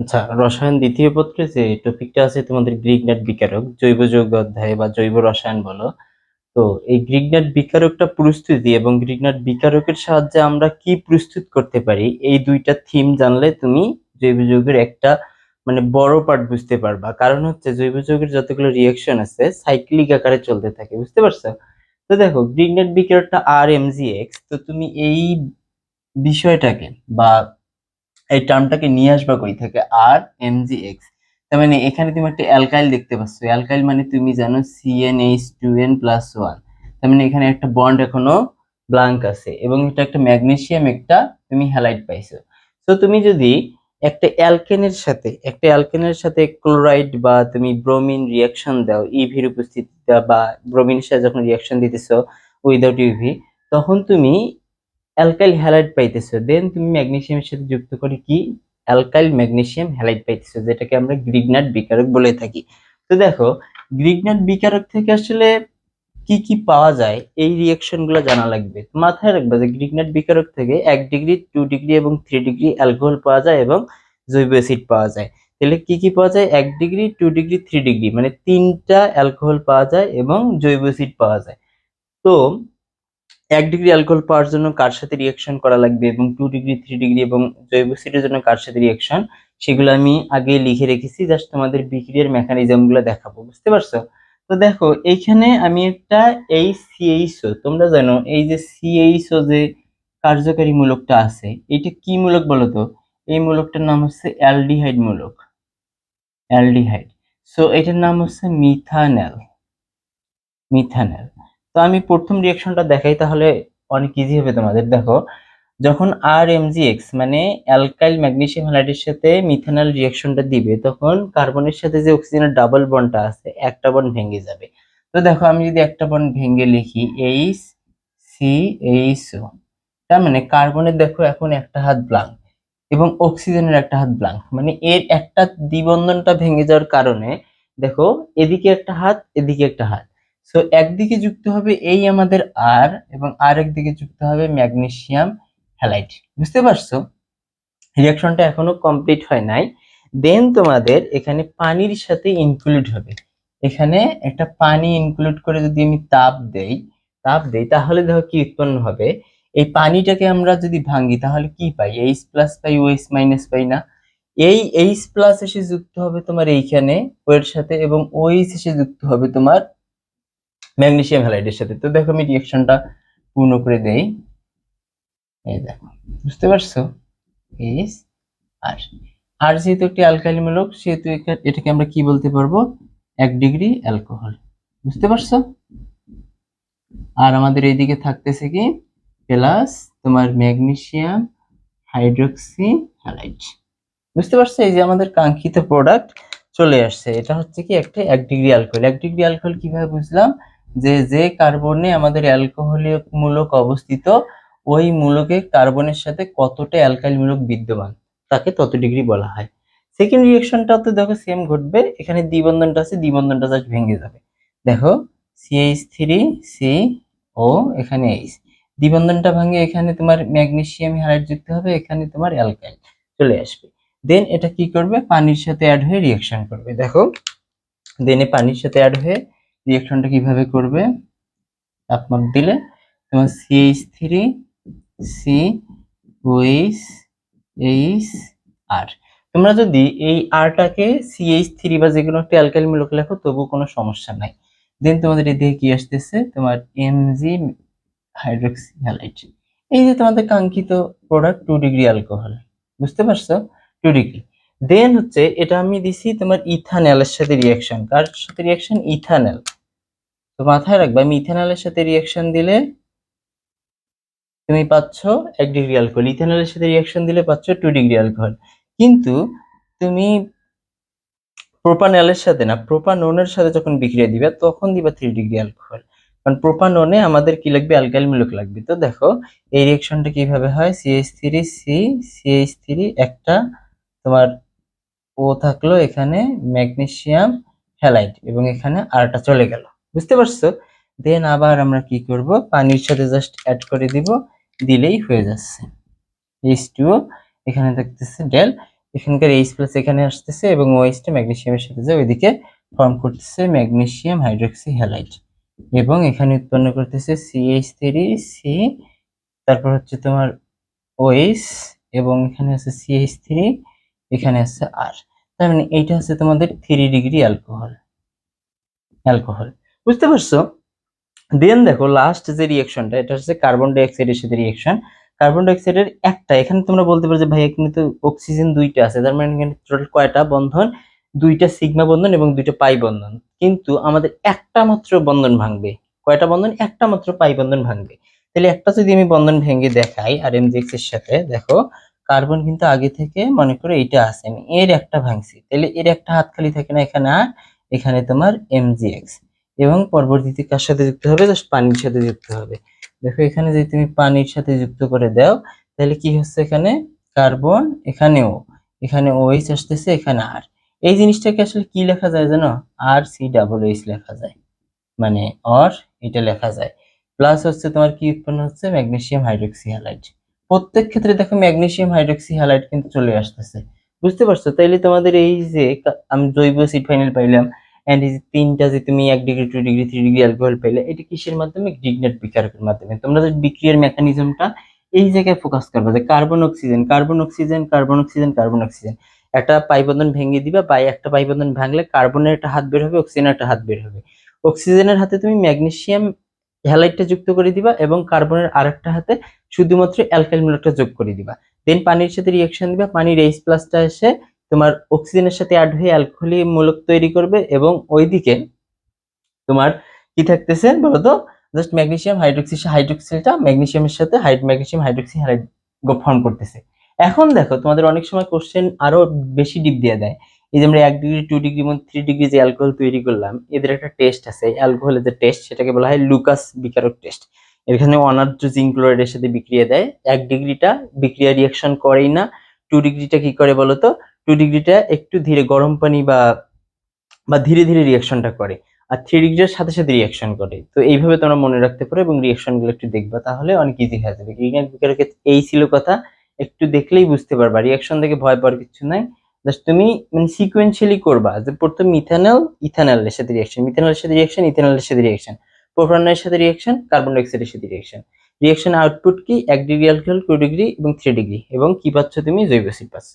আচ্ছা রসায়ন দ্বিতীয় পত্রে যে টপিকটা আছে তোমাদের গ্রিগনাট বিকারক, জৈব যৌগ অধ্যায় বা জৈব রসায়ন বলো, তো এই গ্রিগনাট বিকারকটা প্রস্তুতি এবং গ্রিগনাট বিকারকের সাহায্যে আমরা কি প্রস্তুত করতে পারি, এই দুইটা থিম জানলে তুমি জৈব যৌগের একটা মানে বড় পার্ট বুঝতে পারবা। কারণ হচ্ছে জৈব যৌগের যতগুলো রিয়াকশন আছে সাইক্লিক আকারে চলতে থাকে, বুঝতে পারছ? তো দেখো গ্রিগনাট বিকারকটা আর এম জি এক্স তো তুমি এই বিষয়টাকে বা এই টার্মটাকে নিয়ে আসবা কই থেকে? আর এম জি এক্স তার মানে এখানে তুমি একটা অ্যালকাইল দেখতে পাচ্ছ। অ্যালকাইল মানে তুমি জানো C n H two n plus one তার মানে এখানে একটা বন্ড এখনও ব্লাঙ্ক আছে এবং এটা একটা ম্যাগনেসিয়াম একটা তুমি হ্যালাইট পাইছো। তো তুমি যদি একটা অ্যালকেনের সাথে, একটা অ্যালকেনের সাথে ক্লোরাইড বা তুমি ব্রোমিন রিয়াকশন দাও ইভির উপস্থিতিতে বা ব্রোমিনের সাথে যখন রিয়াকশন দিতেছো উইদাউট ইভি তখন তুমি অ্যালকাইল হ্যালাইড পাইতেছো। দেন তুমি ম্যাগনেসিয়ামের সাথে যুক্ত করে কি? অ্যালকাইল ম্যাগনেসিয়াম হ্যালাইড পাইতেছো, যেটাকে আমরা গ্রিগনাট বিকারক বলে থাকি। তো দেখো গ্রিগনাট বিকারক থেকে আসলে কি কি পাওয়া যায়, এই রিয়াকশনগুলো জানা লাগবে। মাথায় রাখবে যে গ্রিগনাট বিকারক থেকে এক ডিগ্রি টু ডিগ্রি এবং থ্রি ডিগ্রি অ্যালকোহল পাওয়া যায় এবং জৈব অ্যাসিড পাওয়া যায়। তাহলে কি কি পাওয়া যায়? এক degree two degree three degree মানে তিনটা অ্যালকোহল পাওয়া যায় এবং জৈব অ্যাসিড পাওয়া যায়। তো এক ডিগ্রি অ্যালকোহল পাওয়ার জন্য কার সাথে রিয়াকশন করা লাগবে এবং টু ডিগ্রি থ্রি ডিগ্রি এবং জৈব অ্যাসিডের জন্য কার সাথে রিয়াকশন সেগুলো আমি আগে লিখে রেখেছি জাস্ট তোমাদের বিক্রিয়ার মেকানিজমগুলো দেখাবো, বুঝতে পারছ? তো দেখো এইখানে আমি একটা এই সিএইচও তোমরা জানো, এই যে সিএইচও যে কার্যকারী মূলকটা আছে, এটা কি মূলক বলো তো এই মূলকটার নাম হচ্ছে অ্যালডিহাইড মূলক। অ্যালডিহাইড। সো এটার নাম হচ্ছে মিথানেল। মিথানেল। তো আমি প্রথম রিয়াকশনটা দেখাই তাহলে অনেক ইজি হবে তোমাদের। দেখো, যখন আর এক্স মানে অ্যালকাইল ম্যাগনেসিয়াম হ্যালাইডের সাথে মিথানল রিয়াকশনটা দিবে, তখন কার্বনের সাথে যে অক্সিজেনের ডাবল বন্ডটা আছে, একটা বন্ড ভেঙে যাবে। তো দেখো, আমি যদি একটা বন্ড ভেঙে লিখি এইচ সি এইচ ও তার মানে কার্বনের দেখো এখন একটা হাত ব্লাঙ্ক এবং অক্সিজেনের একটা হাত ব্লাঙ্ক মানে এর একটা দ্বিবন্ধনটা ভেঙে যাওয়ার কারণে দেখো, এদিকে একটা হাত, এদিকে একটা হাত। সো একদিকে যুক্ত হবে এই আমাদের আর এবং আর একদিকে যুক্ত হবে ম্যাগনেসিয়াম হ্যালাইড বুঝতে পারছ? রিয়াকশনটা এখনও কমপ্লিট হয় নাই। দেন তোমাদের এখানে পানির সাথে ইনক্লুড হবে। এখানে একটা পানি ইনক্লুড করে যদি আমি তাপ দেই তাপ দেই, তাহলে দেখো কি উৎপন্ন হবে। এই পানিটাকে আমরা যদি ভাঙি তাহলে কি পাই? এইচ প্লাস পাই ওএইচ মাইনাস পাই না। এই এইচ প্লাস এসে যুক্ত হবে তোমার এইখানে ওয়ের সাথে এবং ওএইচ এসে যুক্ত হবে তোমার ম্যাগনেসিয়াম হ্যালাইডের সাথে। তো দেখো আমি রিয়াকশনটা পূর্ণ করে দেই। এই দেখো, বুঝতে পারছ? এইচ আর আর যেহেতু একটি অ্যালকাইল মূলক সেহেতু এটাকে আমরা কি বলতে পারব? এক ডিগ্রি অ্যালকোহল বুঝতে পারছ? আর আমাদের এইদিকে থাকতেছে কি? প্লাস তোমার ম্যাগনেসিয়াম হাইড্রোক্সি হ্যালাইড বুঝতে পারছ? এই যে আমাদের কাঙ্ক্ষিত প্রোডাক্ট চলে আসছে। এটা হচ্ছে কি, একটা এক ডিগ্রি অ্যালকোহল এক ডিগ্রি অ্যালকোহল কীভাবে বুঝলাম? যে যে কার্বনে আমাদের অ্যালকোহলীয় মূলক অবস্থিত, ওই মূলকে কার্বনের সাথে কতটা অ্যালকাইল মূলক বিদ্যমান, তাকে তত ডিগ্রি বলা হয়। সেকেন্ড রিয়েকশনটা তো দেখো সেম ঘটবে, এখানে দ্বিবন্ধনটা আছে, দ্বিবন্ধনটা জাস্ট ভেঙে যাবে। দেখো সিএইচ থ্রি সি ও এখানে এইচ দ্বিবন্ধনটা ভাঙে এখানে তোমার ম্যাগনেসিয়াম হ্যালাইড যুক্ত হবে, এখানে তোমার অ্যালকাইল চলে আসবে। দেন এটা কি করবে? পানির সাথে অ্যাড হয়ে রিয়েকশন করবে। দেখো দেন পানির সাথে অ্যাড হয়ে রিয়েকশনটা কীভাবে করবে? তাপমাপ দিলে। তোমার CH three C OH H আর। তোমরা যদি এই আরটাকে সিএইচ থ্রি বা যে কোনো একটা অ্যালকাইল মূলক লেখো তবু কোনো সমস্যা নাই। দেন তোমাদের এদিকে কি আসতেছে? তোমার এমজি হাইড্রোক্সি হ্যালাইড এই যে তোমাদের কাঙ্ক্ষিত প্রোডাক্ট টু ডিগ্রি অ্যালকোহল বুঝতে পারছ? টু ডিগ্রি দেন হচ্ছে, এটা আমি দিছি তোমার ইথানলের সাথে রিয়াকশন কার সাথে রিয়াকশন ইথানল তো মাথায় রাখবে আমি সাথে রিয়াকশন দিলে তুমি পাচ্ছ এক ডিগ্রি অ্যালকোহল ইথানলের সাথে রিয়াকশন দিলে পাচ্ছ টু ডিগ্রি অ্যালকোহল কিন্তু তুমি প্রোপানলের সাথে না প্রোপানোনের সাথে যখন বিক্রিয়া দিবে, তখন দিবা থ্রি ডিগ্রি অ্যালকোহল কারণ প্রোপানোনে আমাদের কি লাগবে? অ্যালকাইল মূলক লাগবে। তো দেখো, এই রিয়াকশনটা কীভাবে হয়? CH three C CH three একটা তোমার ও থাকল এখানে ম্যাগনেসিয়াম হ্যালাইড এবং এখানে আরটা চলে গেল। বুঝতে পারছ? দেন আবার আমরা কি করব? পানির সাথে জাস্ট অ্যাড করে দিব, দিলেই হয়ে যাচ্ছে। এইচ টু এখানে দেখতেছে ডেল এখানকার এইচ প্লাস এখানে আসতেছে এবং ওএইচটা ম্যাগনেসিয়ামের সাথে যে ওইদিকে ফর্ম করতেছে ম্যাগনেসিয়াম হাইড্রোক্সি হ্যালাইড এবং এখানে উৎপন্ন করতেছে সিএইচ থ্রি সি তারপর হচ্ছে তোমার ওএইচ এবং এখানে আছে সিএইচ থ্রি এখানে আছে আর তার মানে এইটা হচ্ছে তোমাদের থ্রি ডিগ্রি অ্যালকোহল অ্যালকোহল বুঝতে পারছ? দেন দেখো লাস্ট যে রিয়েকশনটা এটা হচ্ছে কার্বন ডাইঅক্সাইডের সাথে রিয়েকশন কার্বন ডাইঅক্সাইডের একটা, এখানে তোমরা বলতে পারো যে ভাই এখানে তো অক্সিজেন দুইটা আছে, তার মানে এখানে টোটাল কয়টা বন্ধন? দুইটা সিগমা বন্ধন এবং দুইটা পাই বন্ধন। কিন্তু আমাদের একটা মাত্র বন্ধন ভাঙবে। কয়টা বন্ধন? একটা মাত্র পাই বন্ধন ভাঙবে। তাহলে একটা যদি আমি বন্ধন ভেঙে দেখাই আর এমজিএক্স এর সাথে, দেখো কার্বন কিন্তু আগে থেকে, মনে করো এইটা আছে, আমি এর একটা ভাঙছি। তাহলে এর একটা হাত খালি থাকে না এখানে, আর এখানে তোমার এমজিএক্স এবং পরবর্তীতে কার সাথে যুক্ত হবে? জাস্ট পানির সাথে যুক্ত হবে। দেখো, এখানে যদি তুমি পানির সাথে যুক্ত করে দাও, তাহলে কি হচ্ছে এখানে? কার্বন এখানেও। এখানে ওএইচ আসতেছে, এখানে আর এই জিনিসটাকে আসলে কি লেখা যায় জানো? আর সি ডাবল এইচ লেখা যায়। মানে অর এটা লেখা যায়। প্লাস হচ্ছে তোমার কি উৎপন্ন হচ্ছে? ম্যাগনেসিয়াম হাইড্রোক্সি হ্যালাইড প্রত্যেক ক্ষেত্রে দেখো ম্যাগনেসিয়াম হাইড্রোক্সি হ্যালাইড কিন্তু চলে আসতেছে। বুঝতে পারছ? তাইলে তোমাদের এই যে আমি জৈব সিড ফাইনাল পাইলাম। এই তিনটা যে তুমি এক degree two degree three degree alcohol পেলে, এটা কিসের মাধ্যমে? গ্রিগনেট বিকারকের মাধ্যমে। তোমরা যে বিক্রিয়ার মেকানিজমটা এই জায়গায় ফোকাস করবে যে carbon oxygen carbon oxygen carbon oxygen carbon oxygen একটা পাইবন্ধন ভেঙে দিবা, পাই একটা পাইবন্ধন ভাঙলে কার্বনের একটা হাত বের হবে অক্সিজেনের একটা হাত বের হবে। অক্সিজেনের হাতে তুমি ম্যাগনেসিয়াম হ্যালাইটটা যুক্ত করে দিবা এবং কার্বনের আরেকটা হাতে শুধুমাত্র অ্যালকাইল মূলকটা যোগ করে দিবা। দেন পানির সাথে রিঅ্যাকশন দিবা, পানির এইচ প্লাসটা এসে তোমার অক্সিজেনের সাথে অ্যাড হয়ে অ্যালকোহলি মূলক তৈরি করবে এবং ওইদিকে তোমার কি থাকতেছে বলতো? জাস্ট ম্যাগনেসিয়াম হাইড্রোক্সি হাইড্রোক্সিলটা ম্যাগনেসিয়ামের সাথে হাইড ম্যাগনেসিয়াম হাইড্রোক্সি হ্যালাইড ফর্ম করতেছে। এখন দেখো, তোমাদের অনেক সময় কোশ্চেন আরও বেশি ডিপ দিয়ে দেয়। এই যে আমরা এক ডিগ্রি টু ডিগ্রি এবং থ্রি ডিগ্রি যে অ্যালকোহল তৈরি করলাম, এদের একটা টেস্ট আছে। অ্যালকোহলের যে টেস্ট সেটাকে বলা হয় লুকাস বিকারক টেস্ট এখানে অনার্য জিঙ্ক ক্লোরাইডের সাথে বিক্রিয়া দেয়। এক ডিগ্রিটা বিক্রিয়া রিয়াকশন করেই না টু ডিগ্রিটা কি করে বলতো? টু ডিগ্রিটা একটু ধীরে গরম পানি বা বা ধীরে ধীরে রিয়াকশনটা করে। আর থ্রি ডিগ্রির সাথে সাথে রিয়াকশন করে। তো এইভাবে তোমরা মনে রাখতে পারো এবং রিয়াকশনগুলো একটু দেখবা, তাহলে অনেক ইজি হয়ে যাবে। বিকারকের এই ছিল কথা। একটু দেখলেই বুঝতে পারবা। রিয়াকশন থেকে ভয় পাওয়ার কিছু নাই। জাস্ট তুমি মানে সিকোয়েন্সিয়ালি করবা। যে প্রথম মিথানল ইথানলের সাথে রিয়াকশন মিথানলের সাথে রিয়াকশন ইথানলের সাথে রিয়াকশন প্রোপানলের সাথে রিয়াকশন কার্বন ডাইঅক্সাইডের সাথে রিয়াকশন রিয়াকশন আউটপুট কি? এক ডিগ্রি অ্যালকোহল টু ডিগ্রি এবং থ্রি ডিগ্রি এবং কি পাচ্ছ তুমি? জৈব অ্যাসিড পাচ্ছ।